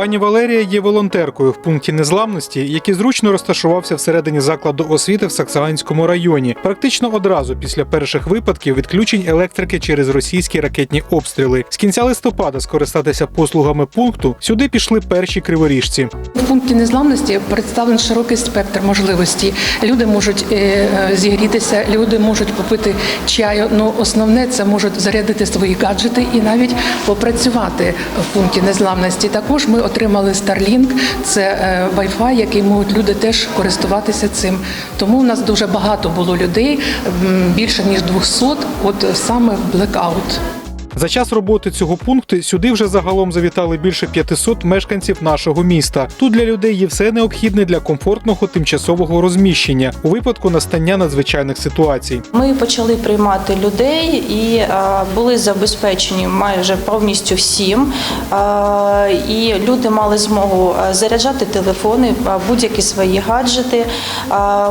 Пані Валерія є волонтеркою в пункті незламності, який зручно розташувався всередині закладу освіти в Саксаганському районі. Практично одразу після перших випадків відключень електрики через російські ракетні обстріли. З кінця листопада скористатися послугами пункту сюди пішли перші криворіжці. В пункті незламності представлений широкий спектр можливостей. Люди можуть е, е, зігрітися, люди можуть попити чаю. Ну основне це можуть зарядити свої гаджети і навіть попрацювати в пункті незламності. Також ми отримали Starlink, це е, Wi-Fi, який можуть люди теж користуватися цим. Тому у нас дуже багато було людей, більше ніж 200, от саме в блекаут. За час роботи цього пункту сюди вже загалом завітали більше 500 мешканців нашого міста. Тут для людей є все необхідне для комфортного тимчасового розміщення у випадку настання надзвичайних ситуацій. Ми почали приймати людей і е, були забезпечені майже повністю всім. Е, І люди мали змогу е, заряджати телефони, будь-які свої гаджети,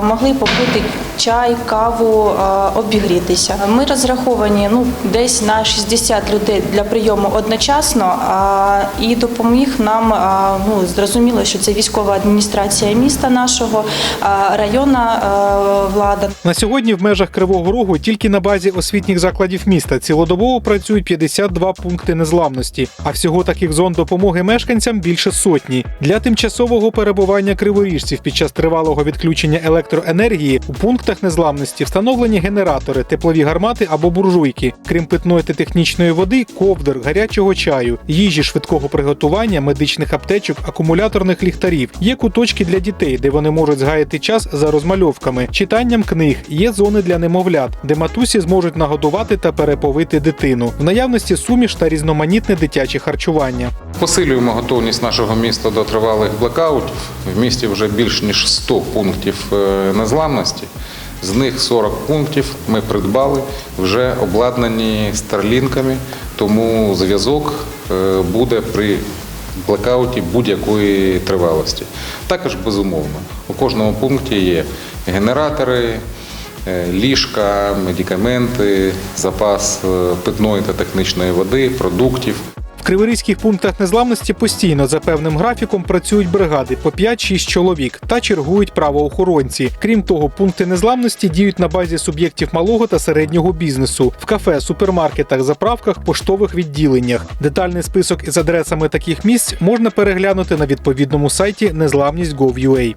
могли попити чай, каву, е, обігрітися. Ми розраховані ну, десь на 60 людей для прийому одночасно, і допоміг нам ну, зрозуміло, що це військова адміністрація міста нашого, районна е, влада. На сьогодні в межах Кривого Рогу тільки на базі освітніх закладів міста цілодобово працюють 52 пункти незламності, а всього таких зон допомоги мешканцям більше сотні. Для тимчасового перебування криворіжців під час тривалого відключення електроенергії у пунктах незламності встановлені генератори, теплові гармати або буржуйки, крім питної та технічної води, ковдр, гарячого чаю, їжі швидкого приготування, медичних аптечок, акумуляторних ліхтарів. Є куточки для дітей, де вони можуть згаяти час за розмальовками, читанням книг. Є зони для немовлят, де матусі зможуть нагодувати та переповити дитину. В наявності суміш та різноманітне дитяче харчування. Посилюємо готовність нашого міста до тривалих блекаутів. В місті вже більш ніж 100 пунктів е, незламності. З них 40 пунктів ми придбали, вже обладнані старлінками, тому зв'язок е, буде при блекауті будь-якої тривалості. Також безумовно, у кожному пункті є генератори, е, ліжка, медикаменти, запас е, питної та технічної води, продуктів. В криворізьких пунктах незламності постійно за певним графіком працюють бригади по 5-6 чоловік та чергують правоохоронці. Крім того, пункти незламності діють на базі суб'єктів малого та середнього бізнесу в кафе, супермаркетах, заправках, поштових відділеннях. Детальний список із адресами таких місць можна переглянути на відповідному сайті незламність.gov.ua.